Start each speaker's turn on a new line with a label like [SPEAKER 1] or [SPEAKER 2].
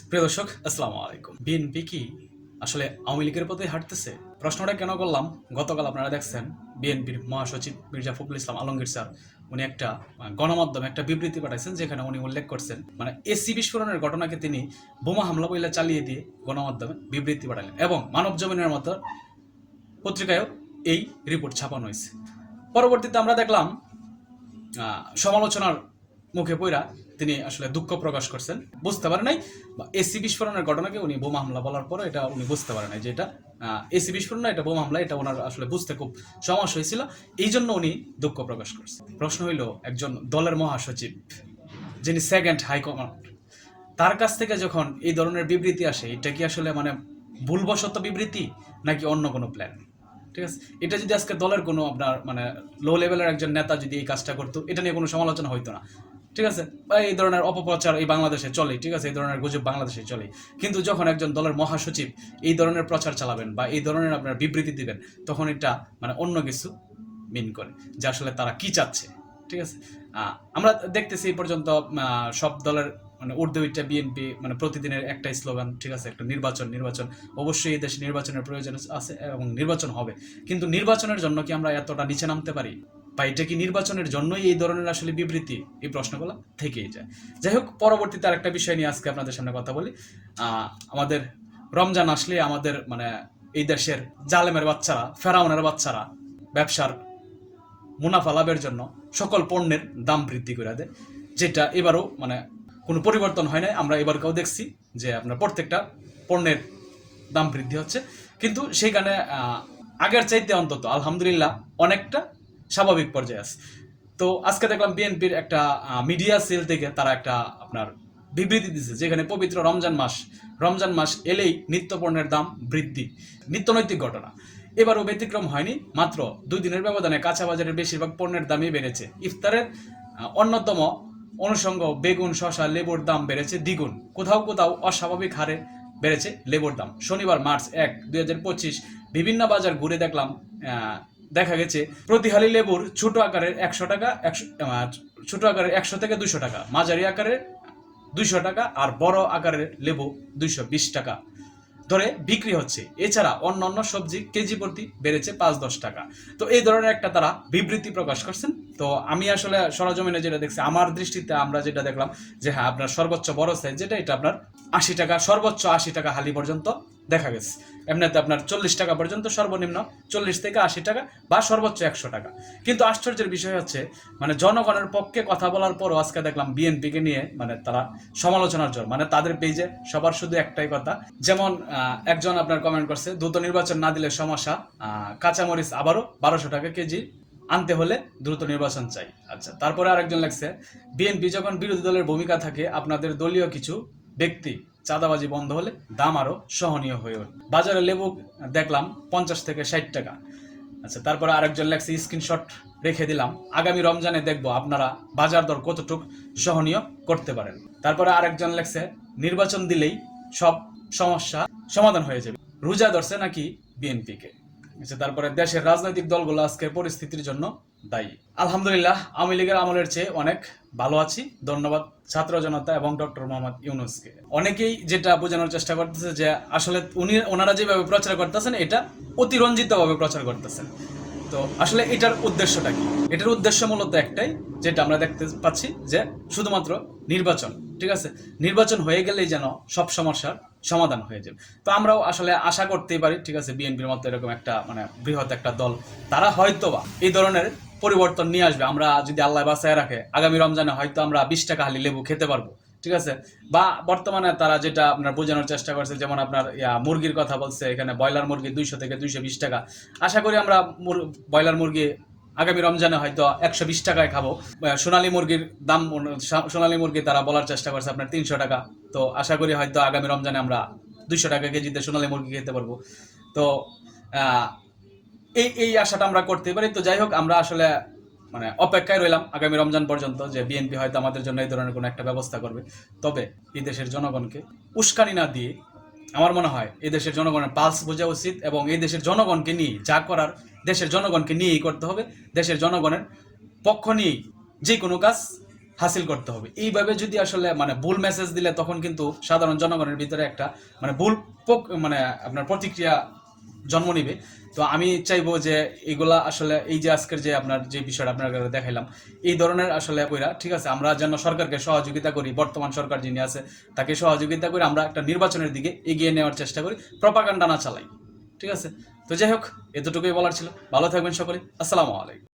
[SPEAKER 1] প্রিয় দর্শক, আসসালামু আলাইকুম। বিএনপি কি আসলে আওয়ামী লীগের পথে হাঁটতেছে? প্রশ্নটা কেন করলাম? গতকাল আপনারা দেখছেন বিএনপির মহাসচিব মির্জা ফখরুল ইসলাম আলমগীর স্যার, উনি একটা গণমাধ্যমে, একটা বিবৃতি পাঠাইছেন যেখানে উনি উল্লেখ করছেন মানে এসি বিস্ফোরণের ঘটনাকে তিনি বোমা হামলা বইলা চালিয়ে দিয়ে গণমাধ্যমে বিবৃতি পাঠালেন এবং মানব জমিনের মতো পত্রিকায়ও এই রিপোর্ট ছাপানো হয়েছে। পরবর্তীতে আমরা দেখলাম সমালোচনার মুখে পইরা তিনি আসলে দুঃখ প্রকাশ করছেন। বুঝতে পারে নাই? এসি বিস্ফোরণের ঘটনাকে উনি বোমা হামলা বলার পরে এটা উনি বুঝতে পারে নাই যে এটা এসি বিস্ফোরণ না, এটা বোমা হামলা, এটা ওনার আসলে বুঝতে খুব সমস্যা হয়েছিল। এই জন্য উনি দুঃখ প্রকাশ করছেন। প্রশ্ন হইল একজন দলের মহাসচিব, যিনি সেকেন্ড হাইকমান্ড তার কাছ থেকে যখন এই ধরনের বিবৃতি আসে, এটা কি আসলে মানে ভুলবশত বিবৃতি, নাকি অন্য কোনো প্ল্যান ঠিক আছে? এটা যদি আজকে দলের কোনো আপনার মানে লো লেভেলের একজন নেতা যদি এই কাজটা করতো, এটা নিয়ে কোনো সমালোচনা হইতো না। ঠিক আছে? বা এই ধরনের অপপ্রচার এই বাংলাদেশে চলে ঠিক আছে? এই ধরনের গুজব বাংলাদেশে চলে কিন্তু যখন একজন দলের মহাসচিব এই ধরনের প্রচার চালাবেন বা এই ধরনের আপনার বিবৃতি দিবেন, তখন এটা মানে অন্য কিছু মিন করে, যে আসলে তারা কি চাচ্ছে, ঠিক আছে? আমরা দেখতেছি এই পর্যন্ত সব দলের মানে উর্দু ইটা বিএনপি মানে প্রতিদিনের একটাই স্লোগান, ঠিক আছে? একটা নির্বাচন নির্বাচন। অবশ্যই এই দেশে নির্বাচনের প্রয়োজন আছে এবং নির্বাচন হবে। কিন্তু নির্বাচনের জন্য কি আমরা এতটা নিচে নামতে পারি? বা এটা কি নির্বাচনের জন্যই এই ধরনের আসলে বিবৃতি? এই প্রশ্নগুলো থেকেই যায়। যাই হোক, পরবর্তীতে আরেকটা বিষয় নিয়ে আজকে আপনাদের সামনে কথা বলি। আমাদের রমজান আসলে আমাদের মানে এই দেশের জালেমের বাচ্চারা, ফেরাউনের বাচ্চারা ব্যবসার মুনাফা লাভের জন্য সকল পণ্যের দাম বৃদ্ধি করে দেয়, যেটা এবারও মানে কোনো পরিবর্তন হয় নাই। আমরা এবারকেও দেখছি যে আপনার প্রত্যেকটা পণ্যের দাম বৃদ্ধি হচ্ছে। কিন্তু সেইখানে আগের চাইতে অন্তত আলহামদুলিল্লাহ অনেকটা স্বাভাবিক পর্যায়ে আছে। তো আজকে দেখলাম বিএনপির একটা মিডিয়া সেল থেকে তারা একটা আপনার বিবৃতি দিচ্ছে যেখানে পবিত্র রমজান মাস রমজান মাস এলেই নিত্য পণ্যের দাম বৃদ্ধি। নিত্যনৈতিক ঘটনা। এবারও ব্যতিক্রম হয়নি, মাত্র দুই দিনের ব্যবধানে কাঁচা বাজারের বেশিরভাগ পণ্যের দামই বেড়েছে। ইফতারের অন্যতম অনুষঙ্গ বেগুন শশা লেবুর দাম বেড়েছে দ্বিগুণ। কোথাও কোথাও অস্বাভাবিক হারে বেড়েছে লেবুর দাম। শনিবার, মার্চ এক, দুই বিভিন্ন বাজার ঘুরে দেখলাম দেখা গেছে প্রতি হালি লেবুর ছোট আকারের একশো টাকা, একশো ছোট আকারের একশো থেকে দুশো টাকা, মাঝারি আকারের দুইশো টাকা আর বড় আকারের লেবু দুইশো বিশ টাকা ধরে বিক্রি হচ্ছে। এছাড়া অন্য অন্য সবজি কেজি প্রতি বেড়েছে পাঁচ দশ টাকা। তো এই ধরনের একটা তারা বিবৃতি প্রকাশ করছেন। তো আমি আসলে সরজমিনে যেটা দেখছি, আমার দৃষ্টিতে আমরা যেটা দেখলাম যে হ্যাঁ আপনার সর্বোচ্চ বড় সাইজ যেটা, এটা আপনার আশি টাকা, সর্বোচ্চ আশি টাকা হালি পর্যন্ত দেখা গেছে। এমনিতে আপনার চল্লিশ টাকা পর্যন্ত সর্বনিম্ন চল্লিশ থেকে আশি টাকা বা সর্বোচ্চ একশো টাকা। কিন্তু আশ্চর্যের বিষয় হচ্ছে মানে জনগণের পক্ষে কথা বলার পরও আজকে দেখলাম বিএনপিকে নিয়ে মানে তারা সমালোচনার জন্য মানে তাদের পেজে সবার শুধু একটাই কথা। যেমন একজন আপনার কমেন্ট করছে, দ্রুত নির্বাচন না দিলে সমস্যা কাঁচামরিচ আবারও বারোশো টাকা কেজি আনতে হলে দ্রুত নির্বাচন চাই। আচ্ছা তারপরে আরেকজন লাগছে বিএনপি যখন বিরোধী দলের ভূমিকা থাকে, আপনাদের দলীয় কিছু ব্যক্তি চাঁদাবাজি বন্ধ হলে দাম আরও সহনীয় হয়ে ওঠে। বাজারে লেবু দেখলাম পঞ্চাশ থেকে ষাট টাকা। আচ্ছা তারপরে আরেকজন লেখছে, স্ক্রিনশট রেখে দিলাম। আগামী রমজানে দেখব আপনারা বাজার দর কতটুক সহনীয় করতে পারেন। তারপরে আরেকজন লেখছে, নির্বাচন দিলেই সব সমস্যা সমাধান হয়ে যাবে। রোজা ধরছে নাকি বিএনপিকে? তারপরে দেশের রাজনৈতিক দলগুলো আজকের পরিস্থিতির জন্য দায়ী। আলহামদুলিল্লাহ, আওয়ামী লীগের আমলের চেয়ে অনেক ভালো আছি। ধন্যবাদ ছাত্র জনতা এবং ডক্টর মোহাম্মদ ইউনুসকে। অনেকেই যেটা বোঝানোর চেষ্টা করতেছে যে আসলে উনি, ওনারা যেভাবে প্রচার করতেছেন, এটা অতিরঞ্জিতভাবে প্রচার করতেছেন। তো আসলে এটার উদ্দেশ্যটা কি? এটার উদ্দেশ্য মূলত একটাই, যেটা আমরা দেখতে পাচ্ছি যে শুধুমাত্র নির্বাচন, ঠিক আছে? নির্বাচন হয়ে গেলেই যেন সব সমস্যার সমাধান হয়ে যাবে। তো আমরাও আসলে আশা করতেই পারি, ঠিক আছে, বিএনপির মতো এরকম একটা মানে বৃহৎ একটা দল, তারা হয়তো বা এই ধরনের পরিবর্তন নিয়ে আসবে। আমরা যদি আল্লাহ বাঁচায় রাখে, আগামী রমজানে হয়তো আমরা বিশ টাকা হালি লেবু খেতে পারব, ঠিক আছে? বা বর্তমানে তারা যেটা আপনার বোঝানোর চেষ্টা করছে, যেমন আপনার মুরগির কথা বলছে, এখানে ব্রয়লার মুরগি দুইশো থেকে দুইশো বিশ টাকা। আশা করি আমরা ব্রয়লার মুরগি আগামী রমজানে হয়তো একশো বিশ টাকায় খাব। সোনালী মুরগির দাম সোনালী মুরগি তারা বলার চেষ্টা করছে আপনার তিনশো টাকা। তো আশা করি হয়তো আগামী রমজানে আমরা দুইশো টাকা কেজিতে সোনালী মুরগি খেতে পারব। তো এই এই আশাটা আমরা করতে পারি। তো যাই হোক, আমরা আসলে মানে অপেক্ষায় রইলাম আগামী রমজান পর্যন্ত যে বিএনপি হয়তো আমাদের জন্য এই ধরনের কোনো একটা ব্যবস্থা করবে। তবে এই দেশের জনগণকে উস্কানি না দিয়ে আমার মনে হয় এই দেশের জনগণের পালস বোঝা উচিত এবং এই দেশের জনগণকে নিয়ে যা করার, দেশের জনগণকে নিয়েই করতে হবে, দেশের জনগণের পক্ষ নিয়ে যে কোনো কাজ হাসিল করতে হবে। এইভাবে যদি আসলে মানে ভুল মেসেজ দিলে তখন কিন্তু সাধারণ জনগণের ভিতরে একটা মানে ভুল মানে আপনার প্রতিক্রিয়া জন্ম নিবে। তো আমি চাইব যে এগুলা আসলে এই যে আজকের যে আপনার যে বিষয়টা আপনার দেখাইলাম, এই ধরনের আসলে কইরা, ঠিক আছে, আমরা যেন সরকারকে সহযোগিতা করি, বর্তমান সরকার যিনি আছে, তাকে সহযোগিতা করি আমরা একটা নির্বাচনের দিকে এগিয়ে নেওয়ার চেষ্টা করি প্রপাকাণ্ডা না চালাই, ঠিক আছে? তো যাই হোক, এতটুকুই বলার ছিল। ভালো থাকবেন সকলে। আসসালামু আলাইকুম।